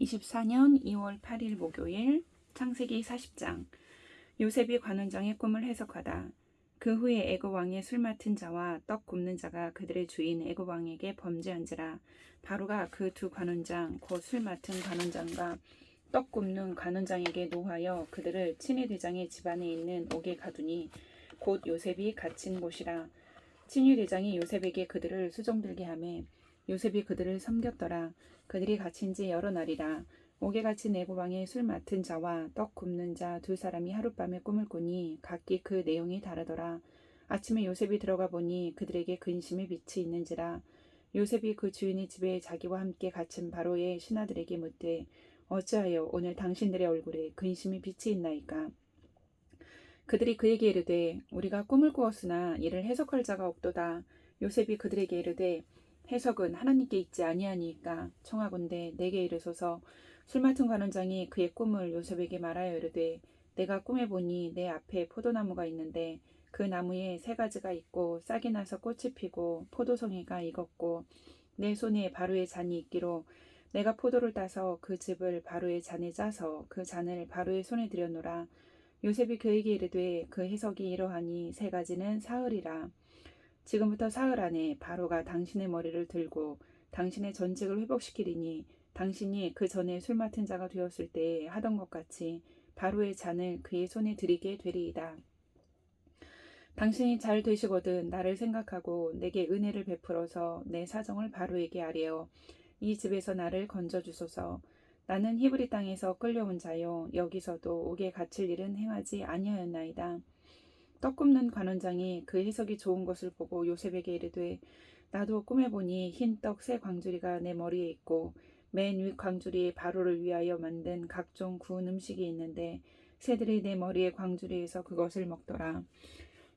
2024년 2월 8일 목요일 창세기 40장 요셉이 관원장의 꿈을 해석하다. 그 후에 애굽 왕의 술 맡은 자와 떡 굽는 자가 그들의 주인 애굽 왕에게 범죄한지라 바로가 그 두 관원장 곧 술 맡은 관원장과 떡 굽는 관원장에게 노하여 그들을 친위 대장의 집안에 있는 옥에 가두니 곧 요셉이 갇힌 곳이라 친위 대장이 요셉에게 그들을 수종들게 하매 요셉이 그들을 섬겼더라. 그들이 갇힌 지 여러 날이라. 옥에 갇힌 애고방의 술 맡은 자와 떡 굽는 자 두 사람이 하룻밤에 꿈을 꾸니 각기 그 내용이 다르더라. 아침에 요셉이 들어가 보니 그들에게 근심의 빛이 있는지라. 요셉이 그 주인의 집에 자기와 함께 갇힌 바로의 신하들에게 묻되 어찌하여 오늘 당신들의 얼굴에 근심의 빛이 있나이까? 그들이 그에게 이르되 우리가 꿈을 꾸었으나 이를 해석할 자가 없도다. 요셉이 그들에게 이르되 해석은 하나님께 있지 아니하니까 청하건대 내게 이르소서 술 맡은 관원장이 그의 꿈을 요셉에게 말하여 이르되 내가 꿈에 보니 내 앞에 포도나무가 있는데 그 나무에 세 가지가 있고 싹이 나서 꽃이 피고 포도송이가 익었고 내 손에 바로의 잔이 있기로 내가 포도를 따서 그 즙을 바로의 잔에 짜서 그 잔을 바로의 손에 들여놓으라. 요셉이 그에게 이르되 그 해석이 이러하니 세 가지는 사흘이라 지금부터 사흘 안에 바로가 당신의 머리를 들고 당신의 전직을 회복시키리니 당신이 그 전에 술 맡은 자가 되었을 때 하던 것 같이 바로의 잔을 그의 손에 들이게 되리이다. 당신이 잘 되시거든 나를 생각하고 내게 은혜를 베풀어서 내 사정을 바로에게 아뢰어 이 집에서 나를 건져 주소서. 나는 히브리 땅에서 끌려온 자요 여기서도 옥에 갇힐 일은 행하지 아니하였나이다. 떡 굽는 관원장이 그 해석이 좋은 것을 보고 요셉에게 이르되 나도 꿈에 보니 흰 떡 세 광주리가 내 머리에 있고 맨 윗 광주리에 바로를 위하여 만든 각종 구운 음식이 있는데 새들이 내 머리의 광주리에서 그것을 먹더라.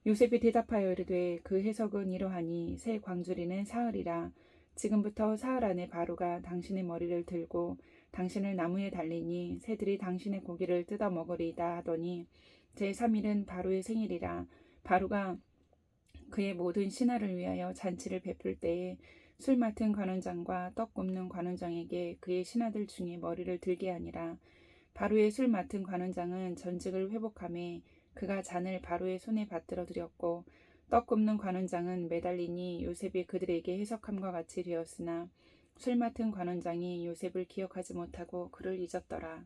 요셉이 대답하여 이르되 그 해석은 이러하니 새 광주리는 사흘이라 지금부터 사흘 안에 바로가 당신의 머리를 들고 당신을 나무에 달리니 새들이 당신의 고기를 뜯어 먹으리이다 하더니 제3일은 바로의 생일이라 바로가 그의 모든 신하를 위하여 잔치를 베풀 때에 술 맡은 관원장과 떡 굽는 관원장에게 그의 신하들 중에 머리를 들게 하니라 바로의 술 맡은 관원장은 전직을 회복함에 그가 잔을 바로의 손에 받들어 드렸고 떡 굽는 관원장은 매달리니 요셉이 그들에게 해석함과 같이 되었으나 술 맡은 관원장이 요셉을 기억하지 못하고 그를 잊었더라.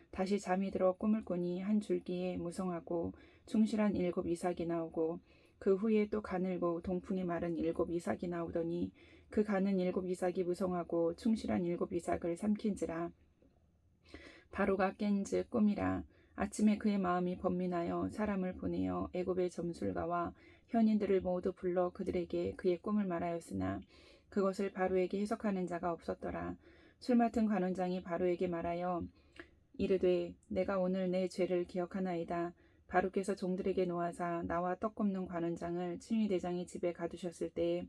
다시 잠이 들어 꿈을 꾸니 한 줄기에 무성하고 충실한 일곱 이삭이 나오고 그 후에 또 가늘고 동풍이 마른 일곱 이삭이 나오더니 그 가는 일곱 이삭이 무성하고 충실한 일곱 이삭을 삼킨지라. 바로가 깬즉 꿈이라. 아침에 그의 마음이 번민하여 사람을 보내어 애굽의 점술가와 현인들을 모두 불러 그들에게 그의 꿈을 말하였으나 그것을 바로에게 해석하는 자가 없었더라. 술 맡은 관원장이 바로에게 말하여 이르되 내가 오늘 내 죄를 기억하나이다. 바로께서 종들에게 놓아사 나와 떡 굽는 관원장을 친위 대장의 집에 가두셨을 때에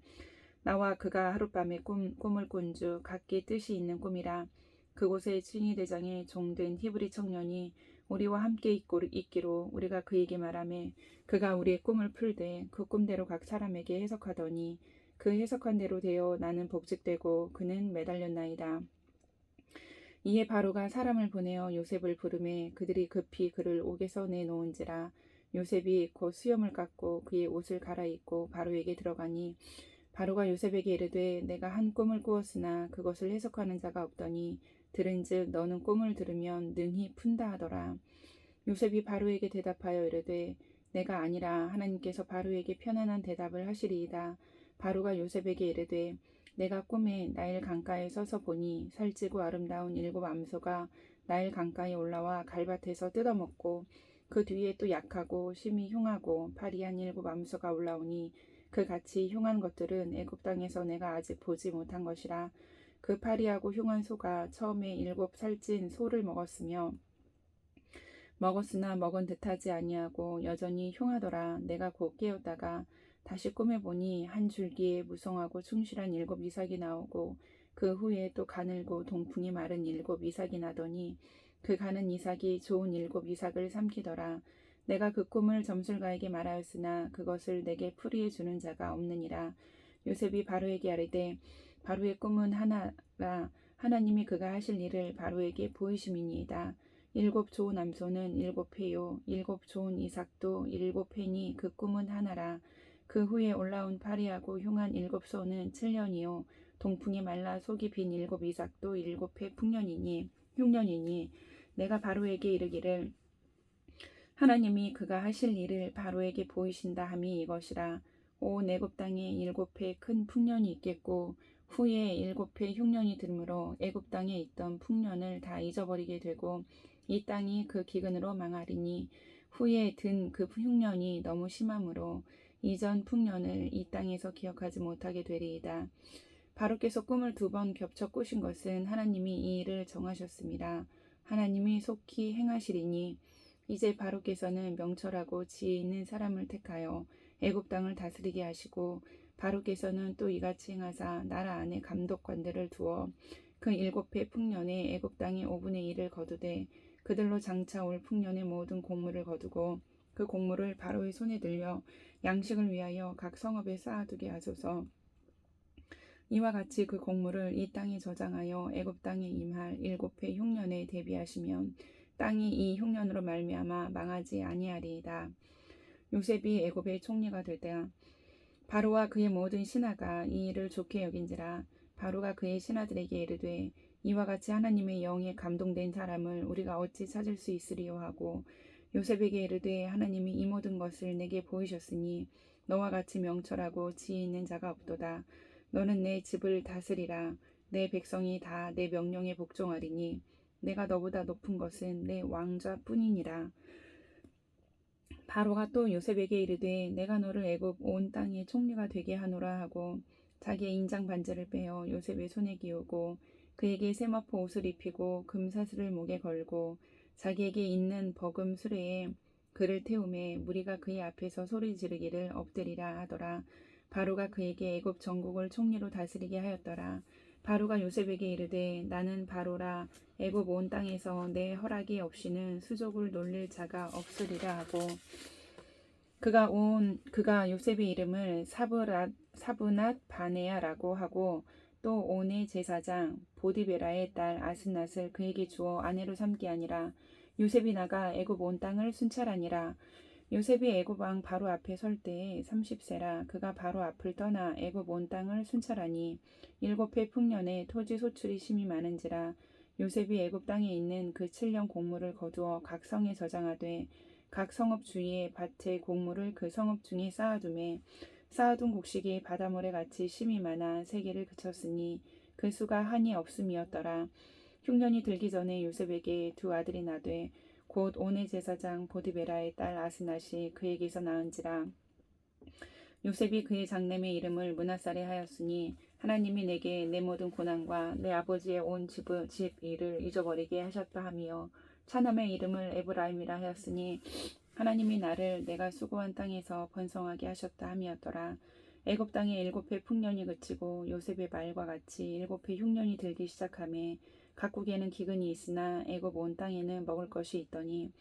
나와 그가 하룻밤에 꿈, 꿈을 꾼 주 각기 뜻이 있는 꿈이라 그곳에 친위 대장의 종된 히브리 청년이 우리와 함께 있고, 있기로 우리가 그에게 말하매 그가 우리의 꿈을 풀되 그 꿈대로 각 사람에게 해석하더니 그 해석한 대로 되어 나는 복직되고 그는 매달렸나이다. 이에 바로가 사람을 보내어 요셉을 부르매 그들이 급히 그를 옥에서 내놓은지라 요셉이 곧 수염을 깎고 그의 옷을 갈아입고 바로에게 들어가니 바로가 요셉에게 이르되 내가 한 꿈을 꾸었으나 그것을 해석하는 자가 없더니 들은즉 너는 꿈을 들으면 능히 푼다 하더라. 요셉이 바로에게 대답하여 이르되 내가 아니라 하나님께서 바로에게 편안한 대답을 하시리이다. 바로가 요셉에게 이르되 내가 꿈에 나일 강가에 서서 보니 살찌고 아름다운 일곱 암소가 나일 강가에 올라와 갈밭에서 뜯어먹고 그 뒤에 또 약하고 심히 흉하고 파리한 일곱 암소가 올라오니 그 같이 흉한 것들은 애굽 땅에서 내가 아직 보지 못한 것이라 그 파리하고 흉한 소가 처음에 일곱 살찐 소를 먹었으며 먹었으나 먹은 듯하지 아니하고 여전히 흉하더라. 내가 곧 깨었다가 다시 꿈에 보니 한 줄기에 무성하고 충실한 일곱 이삭이 나오고 그 후에 또 가늘고 동풍이 마른 일곱 이삭이 나더니 그 가는 이삭이 좋은 일곱 이삭을 삼키더라. 내가 그 꿈을 점술가에게 말하였으나 그것을 내게 풀이해 주는 자가 없느니라. 요셉이 바로에게 아뢰되 바로의 꿈은 하나라 하나님이 그가 하실 일을 바로에게 보이심이니이다. 일곱 좋은 암소는 일곱 회요 일곱 좋은 이삭도 일곱 회니 그 꿈은 하나라. 그 후에 올라온 파리하고 흉한 일곱 소는 칠년이요. 동풍이 말라 속이 빈 일곱 이삭도 일곱 회 풍년이니 흉년이니 내가 바로에게 이르기를 하나님이 그가 하실 일을 바로에게 보이신다 함이 이것이라. 오 내굽 땅에 일곱 해 큰 풍년이 있겠고 후에 일곱 해 흉년이 들므로 애굽 땅에 있던 풍년을 다 잊어버리게 되고 이 땅이 그 기근으로 망하리니 후에 든 그 흉년이 너무 심함으로 이전 풍년을 이 땅에서 기억하지 못하게 되리이다. 바로께서 꿈을 두 번 겹쳐 꾸신 것은 하나님이 이 일을 정하셨습니다. 하나님이 속히 행하시리니 이제 바로께서는 명철하고 지혜 있는 사람을 택하여 애굽 땅을 다스리게 하시고 바로께서는 또 이같이 행하사 나라 안에 감독관들을 두어 그 일곱 해 풍년에 애굽 땅의 5분의 1을 거두되 그들로 장차 올 풍년의 모든 곡물을 거두고 그 곡물을 바로의 손에 들려 양식을 위하여 각 성읍에 쌓아두게 하소서. 이와 같이 그 곡물을 이 땅에 저장하여 애굽 땅에 임할 일곱 해 흉년에 대비하시면 땅이 이 흉년으로 말미암아 망하지 아니하리이다. 요셉이 애굽의 총리가 될 때야 바로와 그의 모든 신하가 이 일을 좋게 여긴지라 바로가 그의 신하들에게 이르되 이와 같이 하나님의 영에 감동된 사람을 우리가 어찌 찾을 수 있으리요 하고 요셉에게 이르되 하나님이 이 모든 것을 내게 보이셨으니 너와 같이 명철하고 지혜 있는 자가 없도다. 너는 내 집을 다스리라. 내 백성이 다 내 명령에 복종하리니 내가 너보다 높은 것은 내 왕좌뿐이니라. 바로가 또 요셉에게 이르되 내가 너를 애굽 온 땅의 총리가 되게 하노라 하고 자기의 인장 반지를 빼어 요셉의 손에 끼우고 그에게 세마포 옷을 입히고 금사슬을 목에 걸고 자기에게 있는 버금 수레에 그를 태우매 무리가 그의 앞에서 소리 지르기를 엎드리라 하더라. 바로가 그에게 애굽 전국을 총리로 다스리게 하였더라. 바로가 요셉에게 이르되 나는 바로라. 애굽 온 땅에서 내 허락이 없이는 수족을 놀릴 자가 없으리라 하고 그가 온 그가 요셉의 이름을 사브랏 사브낫 바네아라고 하고 또 온의 제사장 보디베라의 딸 아스낫을 그에게 주어 아내로 삼기 아니라. 요셉이 나가 애굽 온 땅을 순찰하니라. 요셉이 애굽 왕 바로 앞에 설 때에 30세라 그가 바로 앞을 떠나 애굽 온 땅을 순찰하니 일곱 해 풍년에 토지 소출이 심히 많은지라 요셉이 애굽 땅에 있는 그 7년 곡물을 거두어 각 성에 저장하되 각 성읍 주위에 밭에 곡물을 그 성읍 중에 쌓아두매 쌓아둔 곡식이 바닷물에 같이 심이 많아 세계를 그쳤으니 그 수가 한이 없음이었더라. 흉년이 들기 전에 요셉에게 두 아들이 나되 곧 온의 제사장 보디베라의 딸 아스낫이 그에게서 낳은지라. 요셉이 그의 장남의 이름을 문하살에 하였으니 하나님이 내게 내 모든 고난과 내 아버지의 온 집, 집 일을 잊어버리게 하셨다 하며 차남의 이름을 에브라임이라 하였으니 하나님이 나를 내가 수고한 땅에서 번성하게 하셨다 함이었더라. 애굽 땅에 일곱 해 풍년이 그치고 요셉의 말과 같이 일곱 해 흉년이 들기 시작하며 각국에는 기근이 있으나 애굽 온 땅에는 먹을 것이 있더니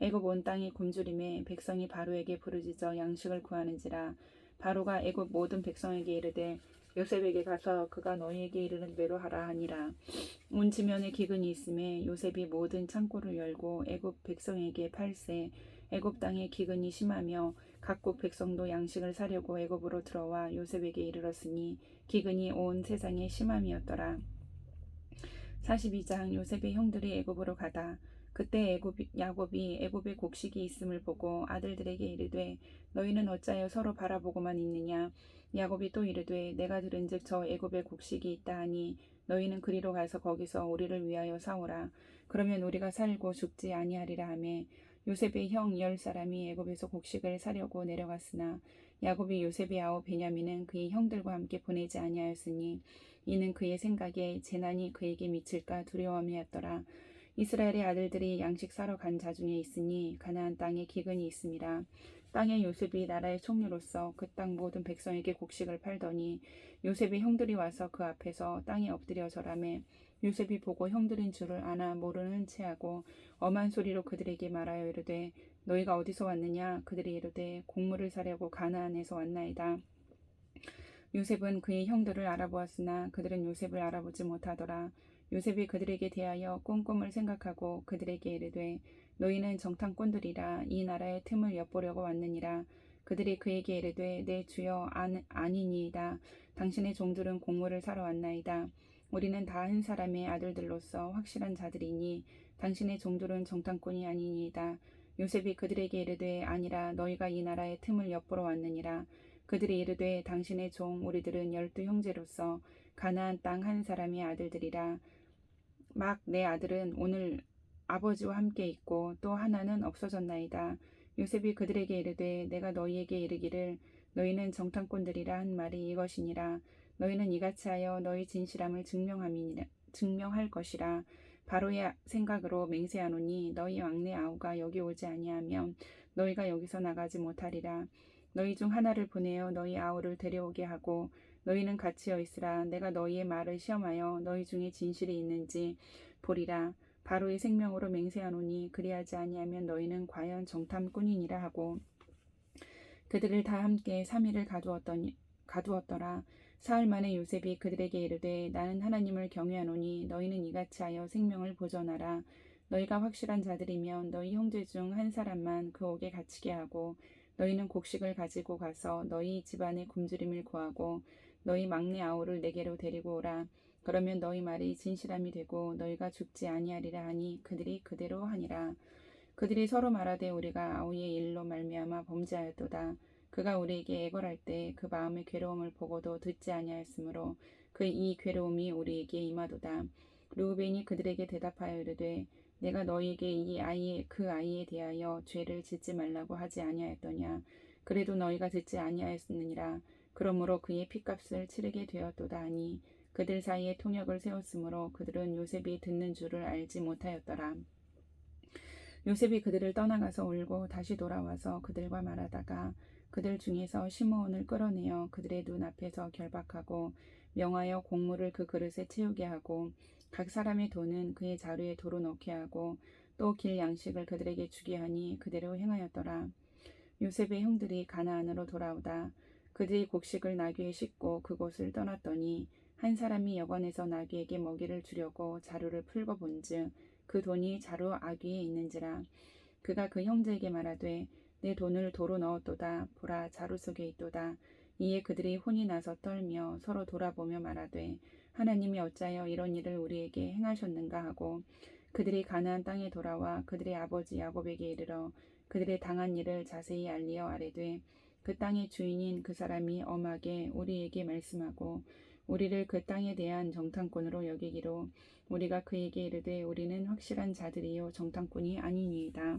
애굽 온 땅이 굶주림에 백성이 바로에게 부르짖어 양식을 구하는지라 바로가 애굽 모든 백성에게 이르되 요셉에게 가서 그가 너희에게 이르는 대로 하라 하니라 온 지면에 기근이 있음에 요셉이 모든 창고를 열고 애굽 백성에게 팔세 애굽 땅에 기근이 심하며 각국 백성도 양식을 사려고 애굽으로 들어와 요셉에게 이르렀으니 기근이 온 세상에 심함이었더라. 42장 요셉의 형들이 애굽으로 가다 그때 애굽 야곱이 애굽에 곡식이 있음을 보고 아들들에게 이르되 너희는 어찌하여 서로 바라보고만 있느냐 야곱이 또 이르되 내가 들은즉 저 애굽에 곡식이 있다 하니 너희는 그리로 가서 거기서 우리를 위하여 사오라 그러면 우리가 살고 죽지 아니하리라 하매 요셉의 형 열 사람이 애굽에서 곡식을 사려고 내려갔으나 야곱이 요셉의 아우 베냐민은 그의 형들과 함께 보내지 아니하였으니 이는 그의 생각에 재난이 그에게 미칠까 두려움이었더라. 이스라엘의 아들들이 양식 사러 간 자 중에 있으니 가나안 땅에 기근이 있음이라 땅에 요셉이 나라의 총리로서 그 땅 모든 백성에게 곡식을 팔더니 요셉의 형들이 와서 그 앞에서 땅에 엎드려 절하매 요셉이 보고 형들인 줄을 아나 모르는 체하고 엄한 소리로 그들에게 말하여 이르되 너희가 어디서 왔느냐? 그들이 이르되 곡물을 사려고 가나안에서 왔나이다. 요셉은 그의 형들을 알아보았으나 그들은 요셉을 알아보지 못하더라. 요셉이 그들에게 대하여 꼼꼼을 생각하고 그들에게 이르되 너희는 정탐꾼들이라. 이 나라의 틈을 엿보려고 왔느니라. 그들이 그에게 이르되 내 주여 안, 아니니이다. 당신의 종들은 곡물을 사러 왔나이다 우리는 다 한 사람의 아들들로서 확실한 자들이니 당신의 종들은 정탐꾼이 아니니이다. 요셉이 그들에게 이르되 아니라 너희가 이 나라의 틈을 엿보러 왔느니라. 그들이 이르되 당신의 종 우리들은 열두 형제로서 가나안 땅 한 사람의 아들들이라. 막 내 아들은 오늘 아버지와 함께 있고 또 하나는 없어졌나이다. 요셉이 그들에게 이르되 내가 너희에게 이르기를 너희는 정탐꾼들이라 한 말이 이것이니라 너희는 이같이 하여 너희 진실함을 증명함이니라 증명할 것이라. 바로의 생각으로 맹세하노니 너희 왕내 아우가 여기 오지 아니하면 너희가 여기서 나가지 못하리라. 너희 중 하나를 보내어 너희 아우를 데려오게 하고 너희는 같이여 있으라. 내가 너희의 말을 시험하여 너희 중에 진실이 있는지 보리라. 바로의 생명으로 맹세하노니 그리하지 아니하면 너희는 과연 정탐꾼이니라 하고 그들을 다 함께 3일을 가두었더니 가두었더라 사흘 만에 요셉이 그들에게 이르되 나는 하나님을 경외하노니 너희는 이같이 하여 생명을 보전하라. 너희가 확실한 자들이면 너희 형제 중 한 사람만 그 옥에 갇히게 하고 너희는 곡식을 가지고 가서 너희 집안의 굶주림을 구하고 너희 막내 아우를 내게로 데리고 오라. 그러면 너희 말이 진실함이 되고 너희가 죽지 아니하리라 하니 그들이 그대로 하니라. 그들이 서로 말하되 우리가 아우의 일로 말미암아 범죄하였도다 그가 우리에게 애걸할 때 그 마음의 괴로움을 보고도 듣지 아니하였으므로 그 이 괴로움이 우리에게 임하도다. 르우벤이 그들에게 대답하여 이르되 내가 너희에게 이 아이의 그 아이에 대하여 죄를 짓지 말라고 하지 아니하였더냐. 그래도 너희가 듣지 아니하였느니라. 그러므로 그의 피값을 치르게 되었도다 하니 그들 사이에 통역을 세웠으므로 그들은 요셉이 듣는 줄을 알지 못하였더라. 요셉이 그들을 떠나가서 울고 다시 돌아와서 그들과 말하다가 그들 중에서 시므온을 끌어내어 그들의 눈 앞에서 결박하고 명하여 곡물을 그 그릇에 채우게 하고 각 사람의 돈은 그의 자루에 도로 넣게 하고 또 길 양식을 그들에게 주게 하니 그대로 행하였더라. 요셉의 형들이 가나안으로 돌아오다 그들이 곡식을 나귀에 싣고 그곳을 떠났더니 한 사람이 여관에서 나귀에게 먹이를 주려고 자루를 풀고 본즉 그 돈이 자루 아귀에 있는지라 그가 그 형제에게 말하되 내 돈을 도로 넣었도다 보라 자루 속에 있도다 이에 그들이 혼이 나서 떨며 서로 돌아보며 말하되 하나님이 어찌하여 이런 일을 우리에게 행하셨는가 하고 그들이 가나안 땅에 돌아와 그들의 아버지 야곱에게 이르러 그들의 당한 일을 자세히 알리어 아뢰되 그 땅의 주인인 그 사람이 엄하게 우리에게 말씀하고 우리를 그 땅에 대한 정탐꾼으로 여기기로 우리가 그에게 이르되 우리는 확실한 자들이요 정탐꾼이 아니니이다.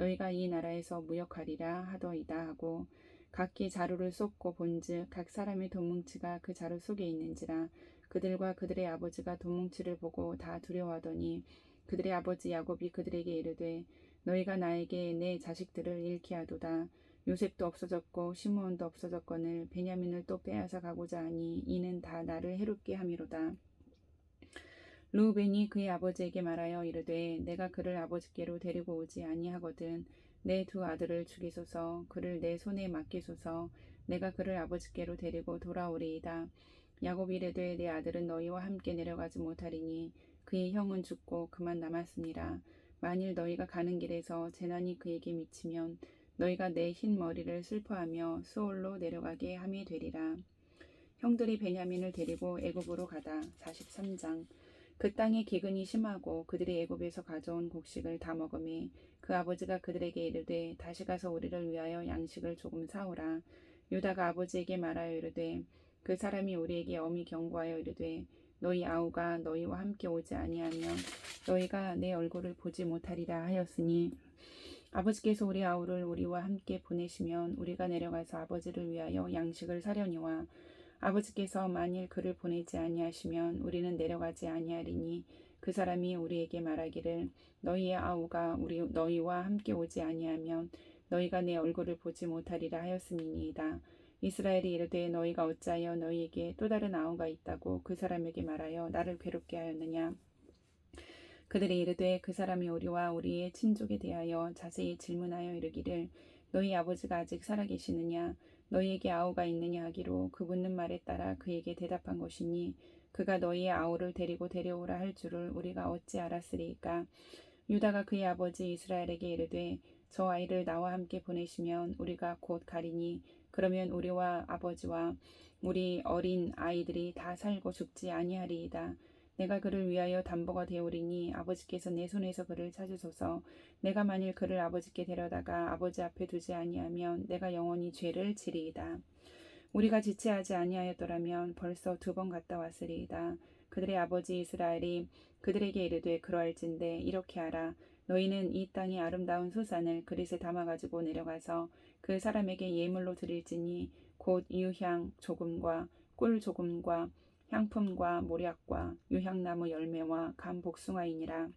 너희가 이 나라에서 무역하리라 하더이다 하고 각기 자루를 쏟고 본즉 각 사람의 돈뭉치가 그 자루 속에 있는지라 그들과 그들의 아버지가 돈뭉치를 보고 다 두려워하더니 그들의 아버지 야곱이 그들에게 이르되 너희가 나에게 내 자식들을 잃게 하도다. 요셉도 없어졌고 시므온도 없어졌거늘 베냐민을 또 빼앗아 가고자 하니 이는 다 나를 해롭게 함이로다 루벤이 그의 아버지에게 말하여 이르되 내가 그를 아버지께로 데리고 오지 아니하거든. 내 두 아들을 죽이소서. 그를 내 손에 맡기소서. 내가 그를 아버지께로 데리고 돌아오리이다. 야곱이 이르되 내 아들은 너희와 함께 내려가지 못하리니 그의 형은 죽고 그만 남았습니다. 만일 너희가 가는 길에서 재난이 그에게 미치면 너희가 내 흰 머리를 슬퍼하며 수올로 내려가게 함이 되리라. 형들이 베냐민을 데리고 애굽으로 가다. 43장 그 땅의 기근이 심하고 그들이 애굽에서 가져온 곡식을 다 먹음에 그 아버지가 그들에게 이르되 다시 가서 우리를 위하여 양식을 조금 사오라. 유다가 아버지에게 말하여 이르되 그 사람이 우리에게 엄히 경고하여 이르되 너희 아우가 너희와 함께 오지 아니하면 너희가 내 얼굴을 보지 못하리라 하였으니 아버지께서 우리 아우를 우리와 함께 보내시면 우리가 내려가서 아버지를 위하여 양식을 사려니와 아버지께서 만일 그를 보내지 아니하시면 우리는 내려가지 아니하리니 그 사람이 우리에게 말하기를 너희의 아우가 우리 너희와 함께 오지 아니하면 너희가 내 얼굴을 보지 못하리라 하였음이니이다. 이스라엘이 이르되 너희가 어찌하여 너희에게 또 다른 아우가 있다고 그 사람에게 말하여 나를 괴롭게 하였느냐 그들이 이르되 그 사람이 우리와 우리의 친족에 대하여 자세히 질문하여 이르기를 너희 아버지가 아직 살아계시느냐 너희에게 아우가 있느냐 하기로 그 묻는 말에 따라 그에게 대답한 것이니 그가 너희의 아우를 데리고 데려오라 할 줄을 우리가 어찌 알았으리까 유다가 그의 아버지 이스라엘에게 이르되 저 아이를 나와 함께 보내시면 우리가 곧 가리니 그러면 우리와 아버지와 우리 어린 아이들이 다 살고 죽지 아니하리이다. 내가 그를 위하여 담보가 되오리니 아버지께서 내 손에서 그를 찾으소서. 내가 만일 그를 아버지께 데려다가 아버지 앞에 두지 아니하면 내가 영원히 죄를 지리이다. 우리가 지체하지 아니하였더라면 벌써 두 번 갔다 왔으리이다. 그들의 아버지 이스라엘이 그들에게 이르되 그러할진대 이렇게 하라. 너희는 이 땅의 아름다운 수산을 그릇에 담아가지고 내려가서 그 사람에게 예물로 드릴지니 곧 유향 조금과 꿀 조금과 향품과 모략과 유향나무 열매와 감 복숭아이니라.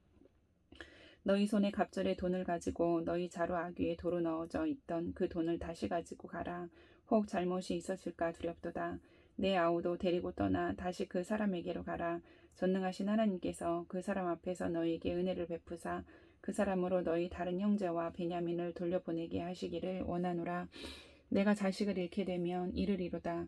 너희 손에 갑절에 돈을 가지고 너희 자루 아귀에 도로 넣어져 있던 그 돈을 다시 가지고 가라. 혹 잘못이 있었을까 두렵도다. 내 아우도 데리고 떠나 다시 그 사람에게로 가라. 전능하신 하나님께서 그 사람 앞에서 너희에게 은혜를 베푸사 그 사람으로 너희 다른 형제와 베냐민을 돌려보내게 하시기를 원하노라. 내가 자식을 잃게 되면 이르리로다.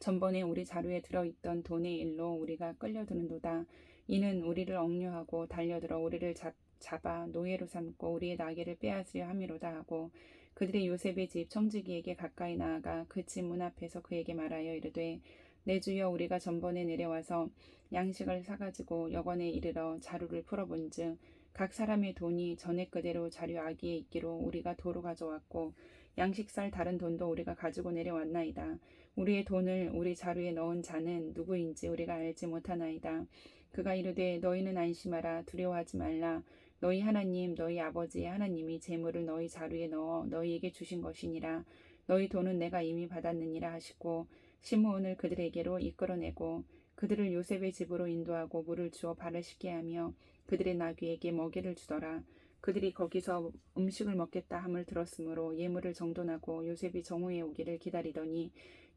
전번에 우리 자루에 들어있던 돈의 일로 우리가 끌려드는도다. 이는 우리를 억류하고 달려들어 우리를 잡, 잡아 노예로 삼고 우리의 나귀를 빼앗으려 함이로다 하고 그들이 요셉의 집 청지기에게 가까이 나아가 그 집 문 앞에서 그에게 말하여 이르되 내 주여 우리가 전번에 내려와서 양식을 사가지고 여관에 이르러 자루를 풀어본즉 각 사람의 돈이 전에 그대로 자료 아기에 있기로 우리가 도로 가져왔고 양식 살 다른 돈도 우리가 가지고 내려왔나이다. 우리의 돈을 우리 자루에 넣은 자는 누구인지 우리가 알지 못하나이다. 그가 이르되 너희는 안심하라 두려워하지 말라 너희 하나님 너희 아버지의 하나님이 재물을 너희 자루에 넣어 너희에게 주신 것이니라 너희 돈은 내가 이미 받았느니라 하시고 시므온을 그들에게로 이끌어내고 그들을 요셉의 집으로 인도하고 물을 주어 발을 씻게 하며 그들의 나귀에게 먹이를 주더라. 그들이 거기서 음식을 먹겠다 함을 들었으므로 예물을 정돈하고 요셉이 정오에 오기를 기다리더니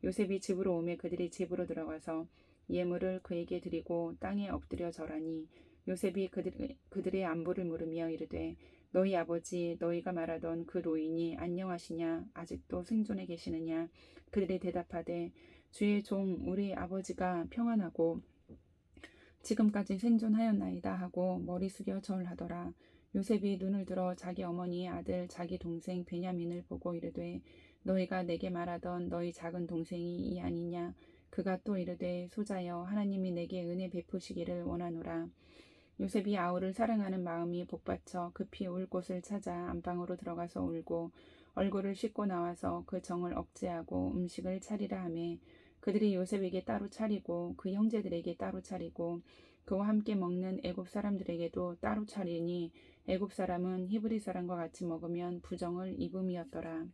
요셉이 집으로 오매 그들이 집으로 들어가서 예물을 그에게 드리고 땅에 엎드려 절하니 요셉이 그들, 그들의 안부를 물으며 이르되 너희 아버지 너희가 말하던 그 노인이 안녕하시냐? 아직도 생존해 계시느냐? 그들이 대답하되 주의 종 우리 아버지가 평안하고 지금까지 생존하였나이다 하고 머리 숙여 절하더라. 요셉이 눈을 들어 자기 어머니의 아들 자기 동생 베냐민을 보고 이르되 너희가 내게 말하던 너희 작은 동생이 이 아니냐? 그가 또 이르되 소자여 하나님이 내게 은혜 베푸시기를 원하노라. 요셉이 아우를 사랑하는 마음이 복받쳐 급히 울 곳을 찾아 안방으로 들어가서 울고 얼굴을 씻고 나와서 그 정을 억제하고 음식을 차리라 하매 그들이 요셉에게 따로 차리고 그 형제들에게 따로 차리고 그와 함께 먹는 애굽 사람들에게도 따로 차리니 애굽 사람은 히브리 사람과 같이 먹으면 부정을 입음이었더라.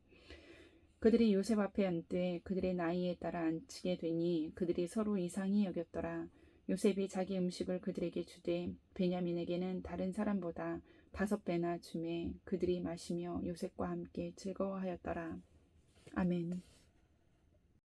그들이 요셉 앞에 앉되 그들의 나이에 따라 앉히게 되니 그들이 서로 이상히 여겼더라. 요셉이 자기 음식을 그들에게 주되 베냐민에게는 다른 사람보다 다섯 배나 주매 그들이 마시며 요셉과 함께 즐거워하였더라. 아멘.